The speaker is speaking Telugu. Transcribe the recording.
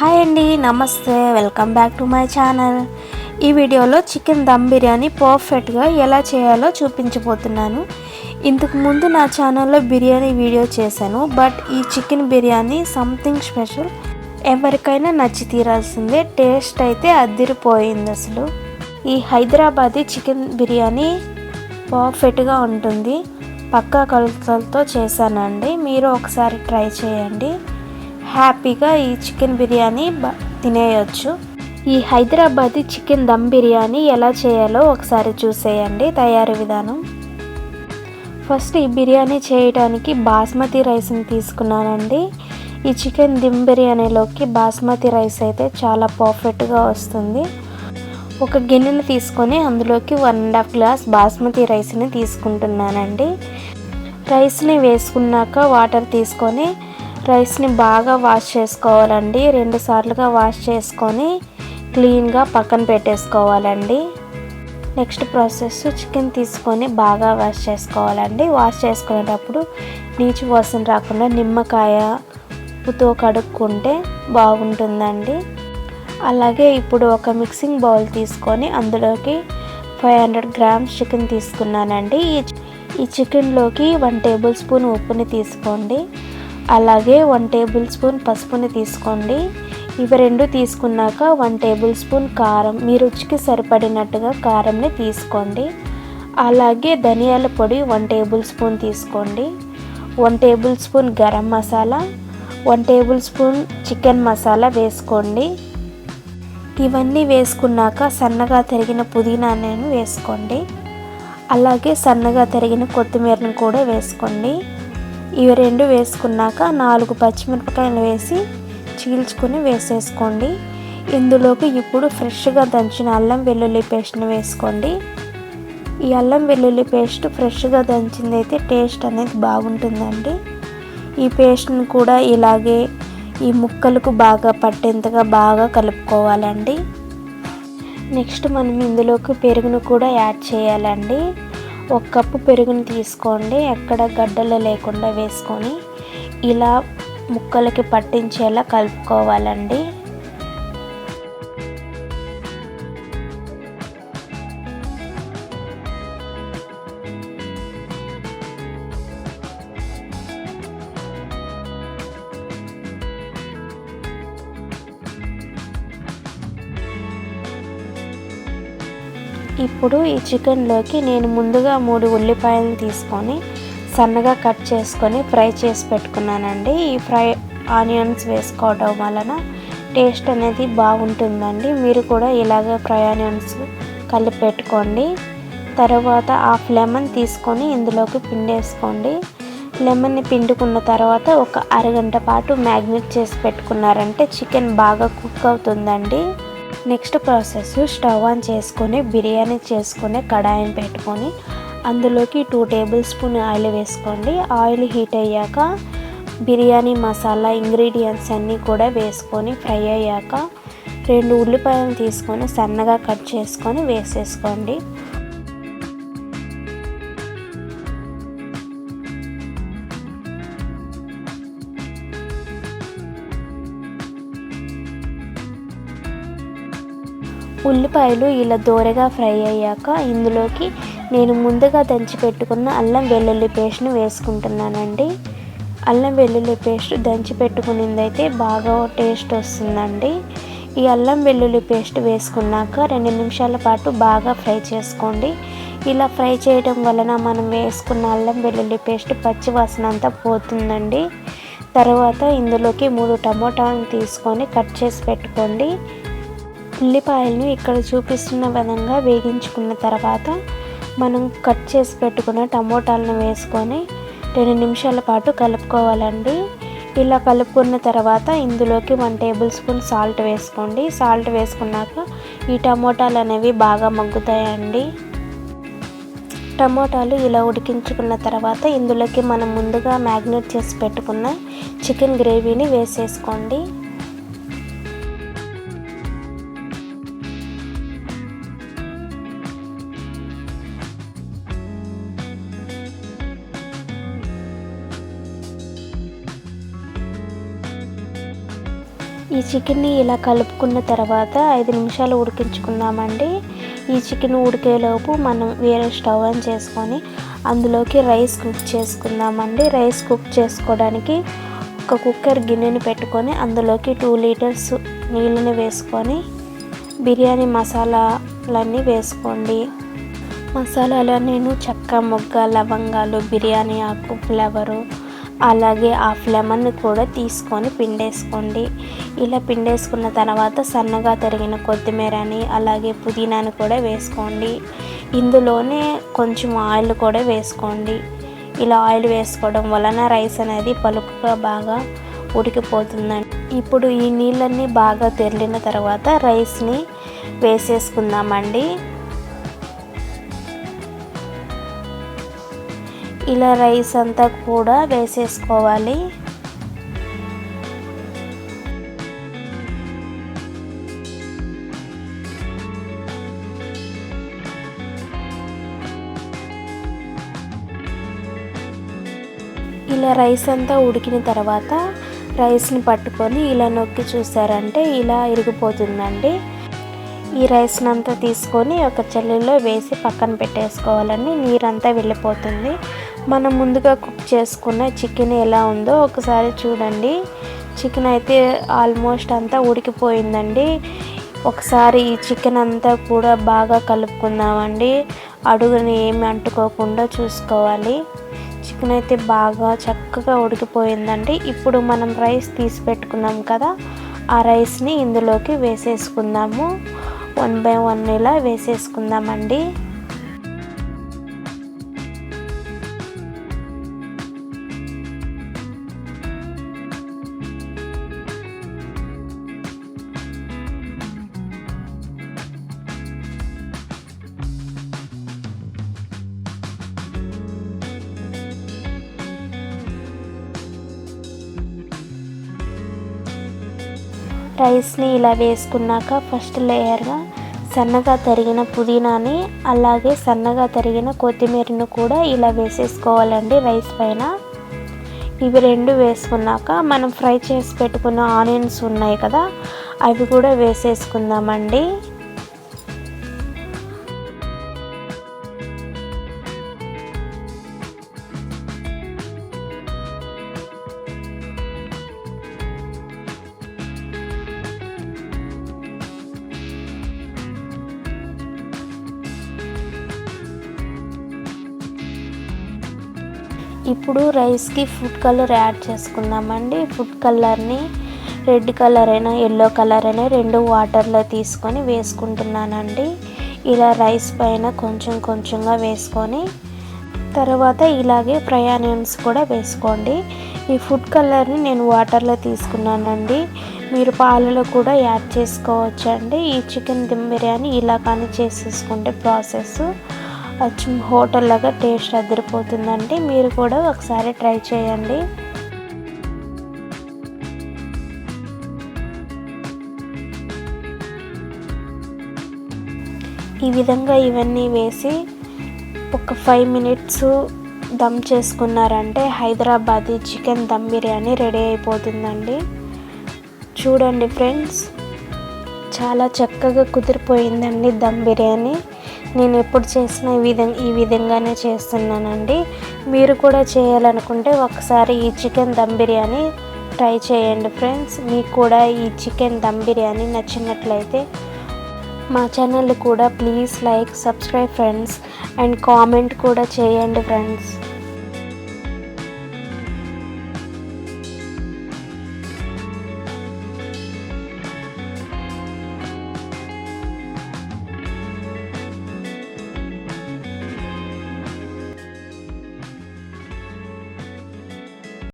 హాయ్ అండి నమస్తే welcome back to my channel. ఈ వీడియోలో చికెన్ దమ్ బిర్యానీ పర్ఫెక్ట్గా ఎలా చేయాలో చూపించబోతున్నాను. ఇంతకు ముందు నా ఛానల్లో బిర్యానీ వీడియో చేశాను బట్ ఈ చికెన్ బిర్యానీ సంథింగ్ స్పెషల్. ఎవరికైనా నచ్చి తీరాల్సిందే టేస్ట్ అయితే అద్దిరిపోయింది అసలు. ఈ హైదరాబాదీ చికెన్ బిర్యానీ పర్ఫెక్ట్గా ఉంటుంది. పక్కా కొలతలతో చేశానండి మీరు ఒకసారి ట్రై చేయండి. హ్యాపీగా ఈ చికెన్ బిర్యానీ తినేయచ్చు తినేయొచ్చు. ఈ హైదరాబాదీ చికెన్ దమ్ బిర్యానీ ఎలా చేయాలో ఒకసారి చూసేయండి తయారీ విధానం. ఫస్ట్ ఈ బిర్యానీ చేయడానికి బాస్మతి రైస్ని తీసుకున్నానండి. ఈ చికెన్ దిమ్ బిర్యానీలోకి బాస్మతి రైస్ అయితే చాలా పర్ఫెక్ట్గా వస్తుంది. ఒక గిన్నెని తీసుకొని అందులోకి one and half glass basmati రైస్ని తీసుకుంటున్నానండి. రైస్ని వేసుకున్నాక వాటర్ తీసుకొని రైస్ని బాగా వాష్ చేసుకోవాలండి. రెండు సార్లుగా వాష్ చేసుకొని క్లీన్గా పక్కన పెట్టేసుకోవాలండి. నెక్స్ట్ ప్రాసెస్ చికెన్ తీసుకొని బాగా వాష్ చేసుకోవాలండి. వాష్ చేసుకునేటప్పుడు నీచు వాసన రాకుండా నిమ్మకాయ ఉప్పుతో కడుక్కుంటే బాగుంటుందండి. అలాగే ఇప్పుడు ఒక మిక్సింగ్ బౌల్ తీసుకొని అందులోకి ఫైవ్ హండ్రెడ్ గ్రామ్స్ చికెన్ తీసుకున్నానండి. ఈ ఈ చికెన్లోకి వన్ టేబుల్ స్పూన్ ఉప్పుని తీసుకోండి. అలాగే వన్ టేబుల్ స్పూన్ పసుపుని తీసుకోండి. ఇవి రెండు తీసుకున్నాక వన్ టేబుల్ స్పూన్ కారం మీ రుచికి సరిపడినట్టుగా కారంని తీసుకోండి. అలాగే ధనియాల పొడి వన్ టేబుల్ స్పూన్ తీసుకోండి. One table spoon garam masala one table spoon chicken masala వేసుకోండి. ఇవన్నీ వేసుకున్నాక సన్నగా తరిగిన పుదీనాను వేసుకోండి. అలాగే సన్నగా తరిగిన కొత్తిమీరను కూడా వేసుకోండి. ఇవి రెండు వేసుకున్నాక నాలుగు పచ్చిమిరపకాయలు వేసి చీల్చుకొని వేసేసుకోండి. ఇందులోకి ఇప్పుడు ఫ్రెష్గా దంచిన అల్లం వెల్లుల్లి పేస్ట్ని వేసుకోండి. ఈ అల్లం వెల్లుల్లి పేస్ట్ ఫ్రెష్గా దంచింది అయితే టేస్ట్ అనేది బాగుంటుందండి. ఈ పేస్ట్ని కూడా ఇలాగే ఈ ముక్కలకు బాగా పట్టేంతగా బాగా కలుపుకోవాలండి. నెక్స్ట్ మనం ఇందులోకి పెరుగును కూడా యాడ్ చేయాలండి. ఒక కప్పు పెరుగుని తీసుకోండి. ఎక్కడ గడ్డలు లేకుండా వేసుకొని ఇలా ముక్కలకి పట్టించేలా కలుపుకోవాలండి. ఇప్పుడు ఈ చికెన్లోకి నేను ముందుగా మూడు ఉల్లిపాయలు తీసుకొని సన్నగా కట్ చేసుకొని ఫ్రై చేసి పెట్టుకున్నానండి. ఈ ఫ్రై ఆనియన్స్ వేసుకోవడం వలన టేస్ట్ అనేది బాగుంటుందండి. మీరు కూడా ఇలాగే ఫ్రై ఆనియన్స్ కలిపి పెట్టుకోండి. తర్వాత హాఫ్ లెమన్ తీసుకొని ఇందులోకి పిండేసుకోండి. లెమన్ని పిండుకున్న తర్వాత ఒక అరగంట పాటు మ్యాగ్నెట్ చేసి పెట్టుకున్నారంటే చికెన్ బాగా కుక్ అవుతుందండి. నెక్స్ట్ ప్రాసెస్ స్టవ్ ఆన్ చేసుకొని బిర్యానీ చేసుకునే కడాయిని పెట్టుకొని అందులోకి టూ టేబుల్ స్పూన్ ఆయిల్ వేసుకోండి. ఆయిల్ హీట్ అయ్యాక బిర్యానీ మసాలా ఇంగ్రీడియంట్స్ అన్నీ కూడా వేసుకొని ఫ్రై అయ్యాక రెండు ఉల్లిపాయలు తీసుకొని సన్నగా కట్ చేసుకొని వేసేసుకోండి. ఉల్లిపాయలు ఇలా దోరగా ఫ్రై అయ్యాక ఇందులోకి నేను ముందుగా దంచి పెట్టుకున్న అల్లం వెల్లుల్లి పేస్ట్ని వేసుకుంటున్నానండి. అల్లం వెల్లుల్లి పేస్ట్ దంచి పెట్టుకునిందైతే బాగా టేస్ట్ వస్తుందండి. ఈ అల్లం వెల్లుల్లి పేస్ట్ వేసుకున్నాక రెండు నిమిషాల పాటు బాగా ఫ్రై చేసుకోండి. ఇలా ఫ్రై చేయడం వలన మనం వేసుకున్న అల్లం వెల్లుల్లి పేస్ట్ పచ్చి వాసన అంతా పోతుందండి. తర్వాత ఇందులోకి మూడు టమోటాలను తీసుకొని కట్ చేసి పెట్టుకోండి. ఉల్లిపాయలను ఇక్కడ చూపిస్తున్న విధంగా వేగించుకున్న తర్వాత మనం కట్ చేసి పెట్టుకున్న టమోటాలను వేసుకొని రెండు నిమిషాల పాటు కలుపుకోవాలండి. ఇలా కలుపుకున్న తర్వాత ఇందులోకి వన్ టేబుల్ స్పూన్ సాల్ట్ వేసుకోండి. సాల్ట్ వేసుకున్నాక ఈ టమోటాలు అనేవి బాగా మగ్గుతాయండి. టమోటాలు ఇలా ఉడికించుకున్న తర్వాత ఇందులోకి మనం ముందుగా మ్యాగ్నేట్ చేసి పెట్టుకున్న చికెన్ గ్రేవీని వేసేసుకోండి. చికెన్ని ఇలా కలుపుకున్న తర్వాత ఐదు నిమిషాలు ఉడికించుకుందామండి. ఈ చికెన్ ఉడికేలోపు మనం వేరే స్టవ్ ఆన్ చేసుకొని అందులోకి రైస్ కుక్ చేసుకుందామండి. రైస్ కుక్ చేసుకోవడానికి ఒక కుక్కర్ గిన్నెని పెట్టుకొని అందులోకి టూ లీటర్స్ నీళ్ళని వేసుకొని బిర్యానీ మసాలాలన్నీ వేసుకోండి. మసాలాలో నేను చెక్క మొగ్గ లవంగాలు బిర్యానీ ఆకు ఫ్లేవరు అలాగే హాఫ్ లెమన్ కూడా తీసుకొని పిండేసుకోండి. ఇలా పిండేసుకున్న తర్వాత సన్నగా తరిగిన కొత్తిమీరని అలాగే పుదీనాని కూడా వేసుకోండి. ఇందులోనే కొంచెం ఆయిల్ కూడా వేసుకోండి. ఇలా ఆయిల్ వేసుకోవడం వలన రైస్ అనేది పలుకుగా బాగా ఉడికిపోతుందండి. ఇప్పుడు ఈ నీళ్ళన్నీ బాగా తెరిలిన తర్వాత రైస్ని వేసేసుకుందామండి. ఇలా రైస్ అంతా కూడా వేసేసుకోవాలి. ఇలా రైస్ అంతా ఉడికిన తర్వాత రైస్ని పట్టుకొని ఇలా నొక్కి చూసారంటే ఇలా ఇరిగిపోతుందండి. ఈ రైస్ని అంతా తీసుకొని ఒక చల్లీలో వేసి పక్కన పెట్టేసుకోవాలండి. నీరంతా వెళ్ళిపోతుంది. మనం ముందుగా కుక్ చేసుకున్న చికెన్ ఎలా ఉందో ఒకసారి చూడండి. చికెన్ అయితే ఆల్మోస్ట్ అంతా ఉడికిపోయిందండి. ఒకసారి ఈ చికెన్ అంతా కూడా బాగా కలుపుకుందామండి. అడుగుని ఏమి అంటుకోకుండా చూసుకోవాలి. చికెన్ అయితే బాగా చక్కగా ఉడికిపోయిందండి. ఇప్పుడు మనం రైస్ తీసి పెట్టుకున్నాం కదా ఆ రైస్ని ఇందులోకి వేసేసుకుందాము. వన్ బై వన్ ఇలా వేసేసుకుందామండి. రైస్ని ఇలా వేసుకున్నాక ఫస్ట్ లేయర్గా సన్నగా తరిగిన పుదీనాని అలాగే సన్నగా తరిగిన కొత్తిమీరను కూడా ఇలా వేసేసుకోవాలండి రైస్ పైన. ఇవి రెండు వేసుకున్నాక మనం ఫ్రై చేసి పెట్టుకున్న ఆనియన్స్ ఉన్నాయి కదా అవి కూడా వేసేసుకుందామండి. ఇప్పుడు రైస్కి ఫుడ్ కలర్ యాడ్ చేసుకుందామండి. ఫుడ్ కలర్ని రెడ్ కలర్ అయినా ఎల్లో కలర్ అయినా రెండు వాటర్లో తీసుకొని వేసుకుంటున్నానండి. ఇలా రైస్ పైన కొంచెం కొంచెంగా వేసుకొని తర్వాత ఇలాగే ఫ్రై ఆనియన్స్ కూడా వేసుకోండి. ఈ ఫుడ్ కలర్ని నేను వాటర్లో తీసుకున్నానండి. మీరు పాలలో కూడా యాడ్ చేసుకోవచ్చండి. ఈ చికెన్ దిమ్ బిర్యానీ ఇలా కానీ చేసేసుకుంటే ప్రాసెస్ అచ్చం హోటల్ లాగా టేస్ట్ అదిరిపోతుందండి. మీరు కూడా ఒకసారి ట్రై చేయండి. ఈ విధంగా ఇవన్నీ వేసి ఒక ఫైవ్ మినిట్స్ దమ్ చేసుకున్నారంటే హైదరాబాదీ చికెన్ దమ్ బిర్యానీ రెడీ అయిపోతుందండి. చూడండి ఫ్రెండ్స్ చాలా చక్కగా కుదిరిపోయిందండి దమ్ బిర్యానీ. నేను ఎప్పుడు చేసిన ఈ విధంగా ఈ విధంగానే చేస్తున్నానండి. మీరు కూడా చేయాలనుకుంటే ఒకసారి ఈ చికెన్ దమ్ బిర్యానీ ట్రై చేయండి ఫ్రెండ్స్. మీకు కూడా ఈ చికెన్ దమ్ బిర్యానీ నచ్చినట్లయితే మా ఛానల్ కూడా please like subscribe friends. And comment కూడా చేయండి ఫ్రెండ్స్.